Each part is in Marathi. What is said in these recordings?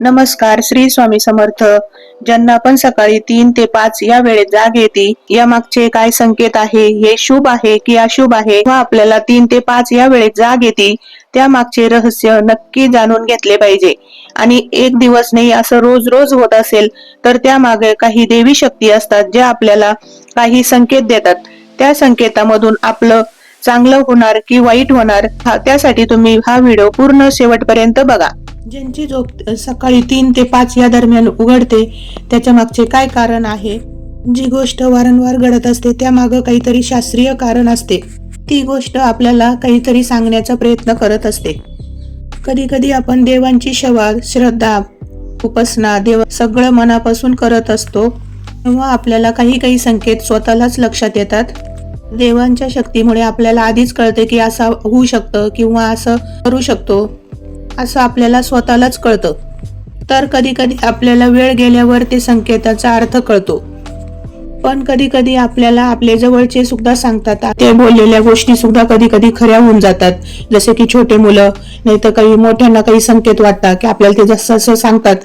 नमस्कार श्री स्वामी समर्थ. ज्यांना पण सकाळी तीन ते पाच या वेळेत जाग येते या मागचे काय संकेत आहे? हे शुभ आहे की अशुभ आहे? व आपल्याला तीन ते पाच या वेळेत जाग येते त्या मागचे रहस्य नक्की जाणून घेतले पाहिजे. आणि एक दिवस नाही असं रोज रोज होत असेल तर त्या मागे काही देवी शक्ती असतात ज्या आपल्याला काही संकेत देतात. त्या संकेतामधून आपलं चांगलं होणार की वाईट होणार त्यासाठी तुम्ही हा व्हिडिओ पूर्ण शेवटपर्यंत बघा. ज्यांची झोप सकाळी तीन ते पाच या दरम्यान उघडते त्याच्या मागचे काय कारण आहे? जी गोष्ट वारंवार घडत असते त्या मागं काहीतरी शास्त्रीय कारण असते. ती गोष्ट आपल्याला काहीतरी सांगण्याचा प्रयत्न करत असते. कधी कधी आपण देवांची शवाल श्रद्धा उपासना देव सगळं मनापासून करत असतो तेव्हा आपल्याला काही काही संकेत स्वतःलाच लक्षात येतात. देवांच्या शक्तीमुळे आपल्याला आधीच कळते की असं होऊ शकतं किंवा असं करू शकतो. असं आपल्याला स्वतःलाच कळतं. तर कधी कधी आपल्याला वेळ गेल्यावर ते संकेताचा अर्थ कळतो. पण कधी कधी आपल्याला आपले जवळचे सुद्धा सांगतात. ते बोललेल्या गोष्टी सुद्धा कधी कधी खऱ्या होऊन जातात. जसे की छोटे मुलं नाही तर काही मोठ्यांना काही संकेत वाटतात की आपल्याला ते जसं असं सांगतात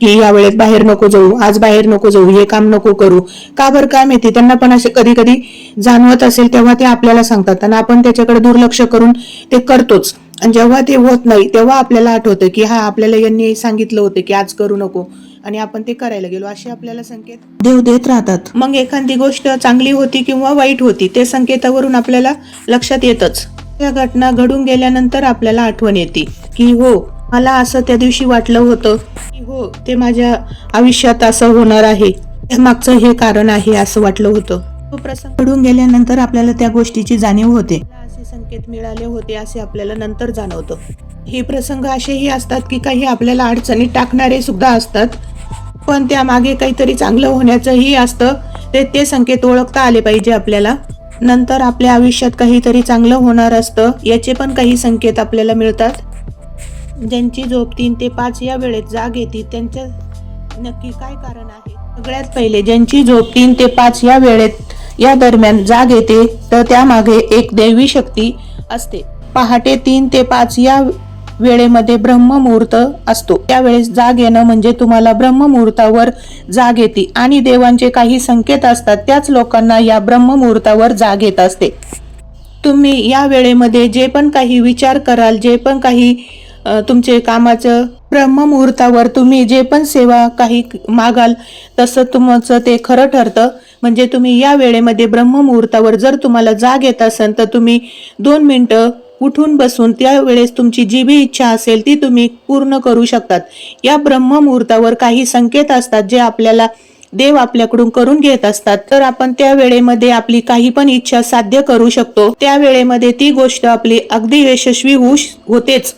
की या वेळेत बाहेर नको जाऊ आज बाहेर नको जाऊ हे काम नको करू. का बरं काय माहिती त्यांना पण असे कधी कधी जाणवत असेल तेव्हा ते आपल्याला सांगतात. आणि आपण त्याच्याकडे दुर्लक्ष करून ते करतोच. आणि जेव्हा ते होत नाही तेव्हा आपल्याला आठवतं की हा आपल्याला यांनी सांगितलं होतं की आज करू नको. आणि आपण ते करायला गेलो. असे आपल्याला संकेत? देव देत राहतात. मग एखादी गोष्ट चांगली होती किंवा वाईट होती ते संकेतावरून आपल्याला लक्षात येतच. त्या घटना घडून गेल्यानंतर आपल्याला आठवण येते की हो मला असं त्या दिवशी वाटलं होतं की हो ते माझ्या आयुष्यात असं होणार आहे. मागचं हे कारण आहे असं वाटलं होतं. तो प्रसंग घडून गेल्यानंतर आपल्याला त्या गोष्टीची जाणीव होते. संकेत मिळाले होते असे आपल्याला नंतर जाणवतं. हे प्रसंग असेही असतात की काही आपल्याला अडचणीत टाकणारे सुद्धा असतात. पण त्यामागे काहीतरी चांगलं होण्याचंही असतं. ते ते संकेत ओळखता आले पाहिजे आपल्याला. नंतर आपल्या आयुष्यात काहीतरी चांगलं होणार असतं याचे पण काही संकेत आपल्याला मिळतात. ज्यांची झोप तीन ते पाच या वेळेत जाग येते त्यांच्या नक्की काय कारण आहे? सगळ्यात पहिले ज्यांची झोप तीन ते पाच या वेळेत या दरम्यान जाग येते तर त्यामागे एक दैवी शक्ती असते. पहाटे तीन ते पाच या वेळेमध्ये ब्रह्ममुहूर्त असतो. त्यावेळेस जाग येणं म्हणजे तुम्हाला ब्रह्ममुहूर्तावर जाग येते आणि देवांचे काही संकेत असतात त्याच लोकांना या ब्रह्ममुहूर्तावर जाग येत असते. तुम्ही या वेळेमध्ये जे पण काही विचार कराल जे पण काही तुमचे कामाचं ब्रह्ममुहूर्तावर तुम्ही जे पण सेवा काही मागाल तसं तुमचं ते खरं ठरतं. म्हणजे तुम्ही या वेळेमध्ये ब्रह्ममुहूर्तावर जर तुम्हाला जाग येत असेल तर तुम्ही दोन मिनटं उठून बसून त्यावेळेस तुमची जी बी इच्छा असेल ती तुम्ही पूर्ण करू शकतात. या ब्रह्ममुहूर्तावर काही संकेत असतात जे आपल्याला देव आपल्याकडून करून घेत असतात. तर आपण त्या वेळेमध्ये आपली काही पण इच्छा साध्य करू शकतो. त्या वेळेमध्ये ती गोष्ट आपली अगदी यशस्वी होऊ होतेच.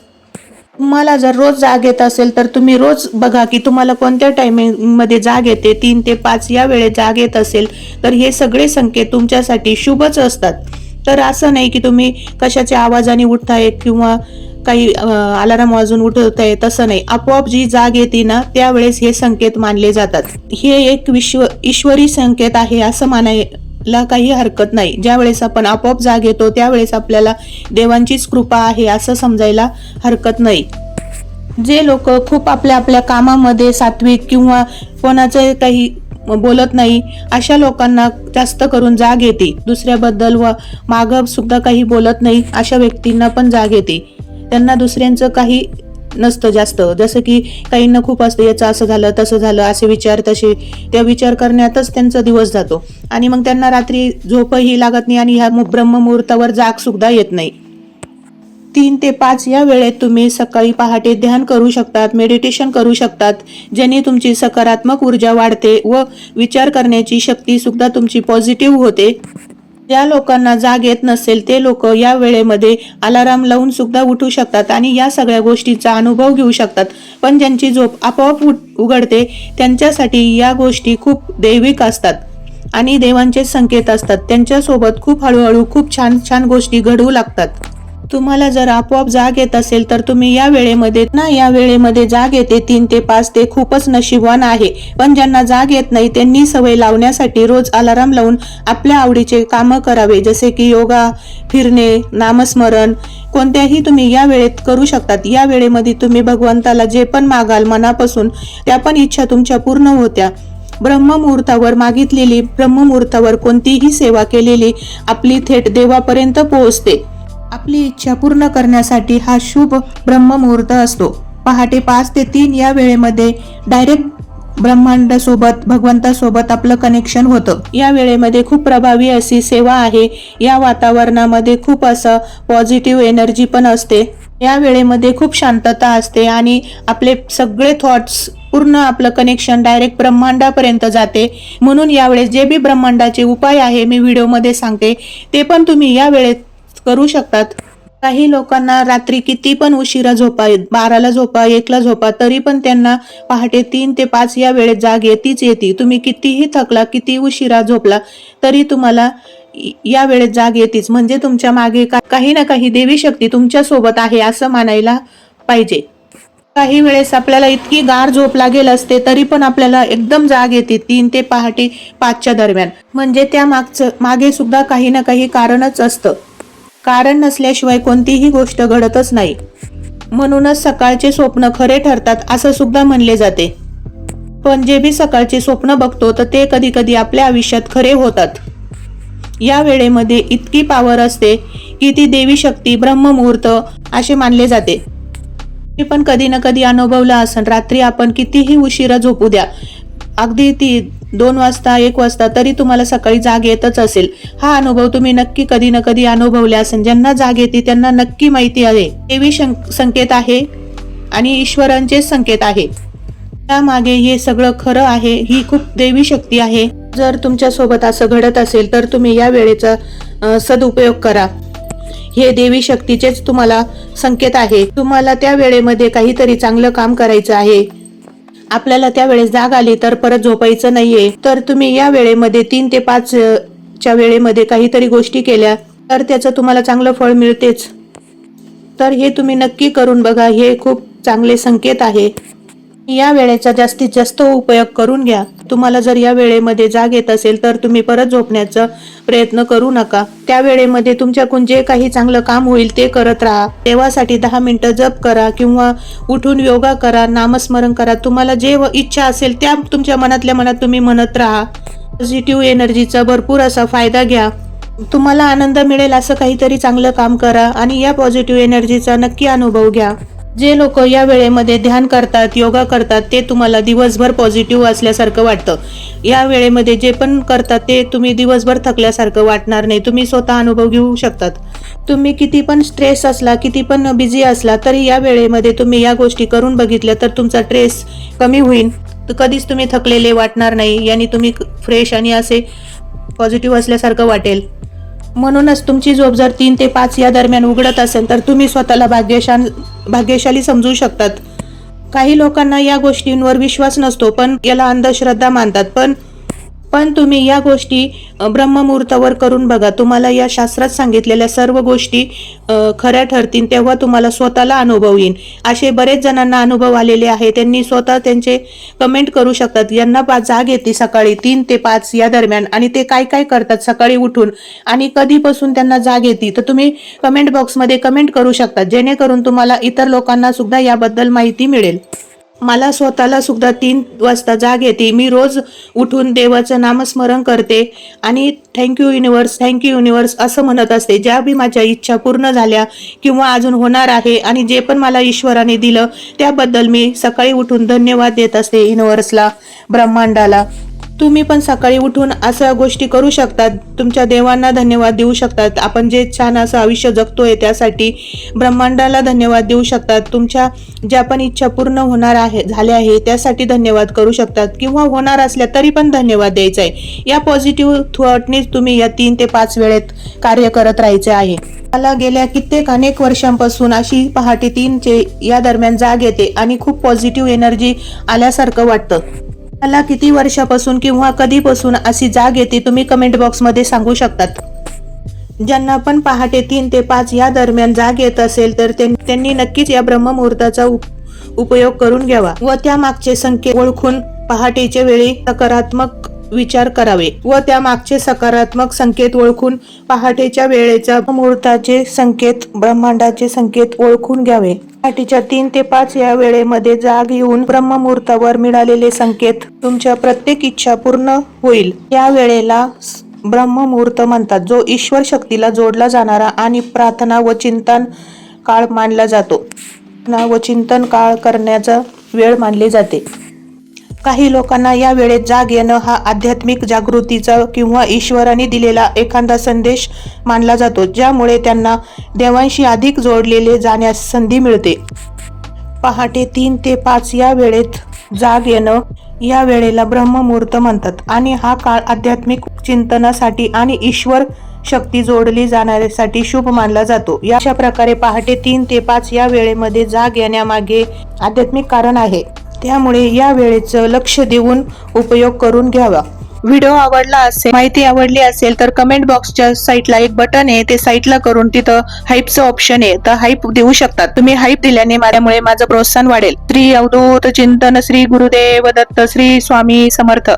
तुम्हाला जर रोज जाग येत असेल तर तुम्ही रोज बघा की तुम्हाला कोणत्या टायमिंगमध्ये जाग येते? तीन ते पाच या वेळेत जाग येत असेल तर हे सगळे संकेत तुमच्यासाठी शुभच असतात. तर असं नाही की तुम्ही कशाच्या आवाजाने उठताय किंवा काही अलाराम वाजून उठवताय तसं नाही. आपोआप जी जाग येते ना त्यावेळेस हे संकेत मानले जातात. हे एक विश्व ईश्वरी संकेत आहे असं मानाय ला काही हरकत नाही. ज्यावेळेस आपण आपोआप जाग येतो त्यावेळेस आपल्याला देवांचीच कृपा आहे असं समजायला हरकत नाही. जे लोक खूप आपल्या आपल्या कामामध्ये सात्विक किंवा कोणाचं काही बोलत नाही अशा लोकांना जास्त करून जाग येते. दुसऱ्याबद्दल व मागं सुद्धा काही बोलत नाही अशा व्यक्तींना पण जाग येते. त्यांना दुसऱ्यांचं काही नसतं जास्त. जसं की काहींना खूप असतं याचं असं झालं तसं झालं असे विचार तसे. त्या विचार करण्यातच त्यांचा दिवस जातो. आणि मग त्यांना रात्री झोपही लागत नाही आणि ह्या ब्रह्ममुहूर्तावर जाग सुद्धा येत नाही. तीन ते पाच या वेळेत तुम्ही सकाळी पहाटे ध्यान करू शकतात मेडिटेशन करू शकतात ज्याने तुमची सकारात्मक ऊर्जा वाढते व विचार करण्याची शक्ती सुद्धा तुमची पॉझिटिव्ह होते. ज्या लोकांना जाग येत नसेल ते लोक या वेळेमध्ये अलाराम लावून सुद्धा उठू शकतात आणि या सगळ्या गोष्टीचा अनुभव घेऊ शकतात. पण ज्यांची झोप आपोआप उठ- उघडते त्यांच्यासाठी या गोष्टी खूप दैविक असतात. आणि देवांचे संकेत असतात. त्यांच्यासोबत खूप हळूहळू खूप छान छान गोष्टी घडवू लागतात. तुम्हाला जर आपोआप जाग येत असेल तर तुम्ही या वेळेमध्ये ना या वेळेमध्ये जाग येते. तीन ते पाच ते खूपच नशीबवान आहे. पण ज्यांना जाग येत नाही त्यांनी सवय लावण्यासाठी रोज अलाराम लावून आपल्या आवडीचे कामं करावे. जसे की योगा फिरणे नामस्मरण कोणत्याही तुम्ही या वेळेत करू शकतात. या वेळेमध्ये तुम्ही भगवंताला जे पण मागाल मनापासून त्या पण इच्छा तुमच्या पूर्ण होत्या. ब्रह्ममुहूर्तावर मागितलेली ब्रह्ममुहूर्तावर कोणतीही सेवा केलेली आपली थेट देवापर्यंत पोहोचते. आपली इच्छा पूर्ण करण्यासाठी हा शुभ ब्रह्ममुहूर्त असतो. पहाटे पाच ते तीन या वेळेमध्ये डायरेक्ट ब्रह्मांडासोबत भगवंतासोबत आपलं कनेक्शन होतं. या वेळेमध्ये खूप प्रभावी अशी सेवा आहे. या वातावरणामध्ये खूप असं पॉझिटिव्ह एनर्जी पण असते. या वेळेमध्ये खूप शांतता असते आणि आपले सगळे थॉट्स पूर्ण आपलं कनेक्शन डायरेक्ट ब्रह्मांडापर्यंत जाते. म्हणून यावेळेस जे बी ब्रह्मांडाचे उपाय आहे मी व्हिडिओमध्ये सांगते. ते पण तुम्ही या वेळेत करू शकतात. काही लोकांना रात्री किती पण उशिरा झोपा बाराला झोपा एकला झोपा तरी पण त्यांना पहाटे तीन ते पाच या वेळेत जाग येतीच येते. तुम्ही कितीही थकला किती उशिरा झोपला तरी तुम्हाला या वेळेत जाग येतीच. म्हणजे तुमच्या मागे काही ना काही देवी शक्ती तुमच्यासोबत आहे असं मानायला पाहिजे. काही वेळेस आपल्याला इतकी गार झोप लागेल असते तरी पण आपल्याला एकदम जाग येते तीन ते पहाटे पाचच्या दरम्यान. म्हणजे त्या मागचं मागे सुद्धा काही ना काही कारणच असतं. कारण नसल्याशिवाय कोणतीही गोष्ट घडतच नाही. म्हणूनच सकाळचे स्वप्न खरे ठरतात असं सुद्धा म्हणले जाते. पण जे बी सकाळचे स्वप्न बघतो तर ते कधी कधी आपल्या आयुष्यात खरे होतात. या वेळेमध्ये इतकी पावर असते की ती देवी शक्ती ब्रह्ममुहूर्त असे मानले जाते. मी पण कधी ना कधी अनुभवलं असन रात्री आपण कितीही उशिरा झोपू द्या अगदी ती दोन वाजता एक वाजता तरी तुम्हाला सकाळी जाग येतच असेल. हा अनुभव तुम्ही नक्की कधी ना कधी अनुभवले असेल. ज्यांना जाग येते त्यांना नक्की माहिती आहे. देवी संकेत आहे आणि ईश्वरांचे संकेत आहे. त्यामागे हे सगळं खरं आहे. ही खूप देवी शक्ती आहे. जर तुमच्यासोबत असं घडत असेल तर तुम्ही या वेळेचा सदुपयोग करा. हे देवी शक्तीचेच तुम्हाला संकेत आहे. तुम्हाला त्या वेळेमध्ये काहीतरी चांगलं काम करायचं आहे. आपल्याला त्यावेळेस जाग आली तर परत झोपायचं नाहीये. तर तुम्ही या वेळेमध्ये तीन ते पाच च्या वेळेमध्ये काहीतरी गोष्टी केल्या तर त्याचं तुम्हाला चांगलं फळ मिळतेच. तर हे तुम्ही नक्की करून बघा हे खूप चांगले संकेत आहे. या वेळेचा जास्तीत जास्त उपयोग करून घ्या. तुम्हाला जर या वेळेमध्ये जाग येत असेल तर तुम्ही परत झोपण्याचा प्रयत्न करू नका. त्या वेळेमध्ये तुमच्याकडून जे काही चांगलं काम होईल ते करत राहा. देवासाठी दहा मिनिटं जप करा किंवा उठून योगा करा नामस्मरण करा. तुम्हाला जे व- इच्छा असेल त्या तुमच्या मनातल्या मनात तुम्ही म्हणत राहा. पॉझिटिव्ह एनर्जीचा भरपूर असा फायदा घ्या. तुम्हाला आनंद मिळेल असं काहीतरी चांगलं काम करा आणि या पॉझिटिव्ह एनर्जीचा नक्की अनुभव घ्या. जे लोक या वेळेमध्ये ध्यान करतात योगा करतात ते तुम्हाला दिवसभर पॉझिटिव्ह असल्यासारखं वाटतं. या वेळेमध्ये जे पण करतात ते तुम्ही दिवसभर थकल्यासारखं वाटणार नाही. तुम्ही स्वतः अनुभव घेऊ शकतात. तुम्ही किती पण स्ट्रेस असला किती पण बिझी असला तरी या वेळेमध्ये तुम्ही या गोष्टी करून बघितल्या तर तुमचा स्ट्रेस कमी होईल. तर कधीच तुम्ही थकलेले वाटणार नाही. याने तुम्ही फ्रेश आणि असे पॉझिटिव्ह असल्यासारखं वाटेल. म्हणूनच तुमची झोप जर तीन ते पाच या दरम्यान उघडत असेल तर तुम्ही स्वतःला भाग्यशान भाग्यशाली समजू शकतात. काही लोकांना या गोष्टींवर विश्वास नसतो पण याला अंधश्रद्धा मानतात. पण पण तुम्ही या गोष्टी ब्रह्ममुहूर्तावर करून बघा. तुम्हाला या शास्त्रात सांगितलेल्या सर्व गोष्टी खऱ्या ठरतील तेव्हा तुम्हाला स्वतःला अनुभव येईल. असे बरेच जणांना अनुभव आलेले आहे. त्यांनी स्वतः त्यांचे कमेंट करू शकतात. यांना पा जाग येते सकाळी तीन ते पाच या दरम्यान आणि ते काय काय करतात सकाळी उठून आणि कधीपासून त्यांना जाग येते. तर तुम्ही कमेंट बॉक्समध्ये कमेंट करू शकता. जेणेकरून तुम्हाला इतर लोकांना सुद्धा याबद्दल माहिती मिळेल. मला स्वतःला सुद्धा तीन वाजता जाग येते. मी रोज उठून देवाचं नामस्मरण करते आणि थँक्यू युनिवर्स थँक्यू युनिवर्स असं म्हणत असते. ज्या बी माझ्या इच्छा पूर्ण झाल्या किंवा अजून होणार आहे आणि जे पण मला ईश्वराने दिलं त्याबद्दल मी सकाळी उठून धन्यवाद देत असते युनिवर्सला ब्रह्मांडाला. तुम्ही पण सकाळी उठून अशा गोष्टी करू शकतात. तुमच्या देवांना धन्यवाद देऊ शकतात. आपण जे छान असं आयुष्य जगतोय त्यासाठी ब्रह्मांडाला धन्यवाद देऊ शकतात. तुमच्या ज्या पण इच्छा पूर्ण होणार आहे झाल्या आहे त्यासाठी धन्यवाद करू शकतात. किंवा होणार असल्या तरी पण धन्यवाद द्यायचा आहे या पॉझिटिव्ह थॉटनेच तुम्ही या तीन ते पाच वेळेत कार्य करत राहायचे आहे. मला गेल्या कित्येक अनेक वर्षांपासून अशी पहाटे तीनचे या दरम्यान जाग येते आणि खूप पॉझिटिव्ह एनर्जी आल्यासारखं वाटतं. मला किती वर्षापासून किंवा कधीपासून अशी जाग येते तुम्ही कमेंट बॉक्समध्ये सांगू शकतात. ज्यांना पण पहाटे तीन ते पाच या दरम्यान जाग येत असेल तर त्यां- त्यांनी नक्कीच या ब्रह्ममुहूर्ताचा उप- उपयोग करून घ्यावा. व त्या मागचे संकेत ओळखून पहाटेच्या वेळी सकारात्मक विचार करावे व त्या मागचे सकारात्मक संकेत ओळखून पहाटेच्या वेळेचा मुहूर्ताचे संकेत ब्रह्मांडाचे संकेत ओळखून घ्यावे. पहाटेच्या तीन ते पाच या वेळेमध्ये जाग येऊन ब्रह्ममुहूर्तावर मिळालेले संकेत तुमच्या प्रत्येक इच्छा पूर्ण होईल. या वेळेला ब्रह्ममुहूर्त म्हणतात जो ईश्वर शक्तीला जोडला जाणारा आणि प्रार्थना व चिंतन काळ मानला जातो. प्रार्थना व चिंतन काळ करण्याचा वेळ मानली जाते. काही लोकांना या वेळेत जाग येणं हा आध्यात्मिक जागृतीचा किंवा ईश्वराने दिलेला एखादा संदेश मानला जातो ज्यामुळे त्यांना देवांशी अधिक जोडलेले जाण्यास संधी मिळते. पहाटे तीन ते पाच या वेळेत जाग येणं या वेळेला ब्रह्ममुहूर्त म्हणतात आणि हा काळ आध्यात्मिक चिंतनासाठी आणि ईश्वर शक्ती जोडली जाण्यासाठी शुभ मानला जातो. या अशा प्रकारे पहाटे तीन ते पाच या वेळेमध्ये जाग येण्यामागे आध्यात्मिक कारण आहे. त्यामुळे या वेळेचं लक्ष देऊन उपयोग करून घ्यावा. व्हिडिओ आवडला असेल माहिती आवडली असेल तर कमेंट बॉक्सच्या साईटला एक बटन आहे ते साईटला करून तिथं हाईपचं ऑप्शन आहे. तर हाईप देऊ शकतात. तुम्ही हाईप दिल्याने माझ्यामुळे माझं प्रोत्साहन वाढेल. श्री अवधूत चिंतन श्री गुरुदेव दत्त श्री स्वामी समर्थ.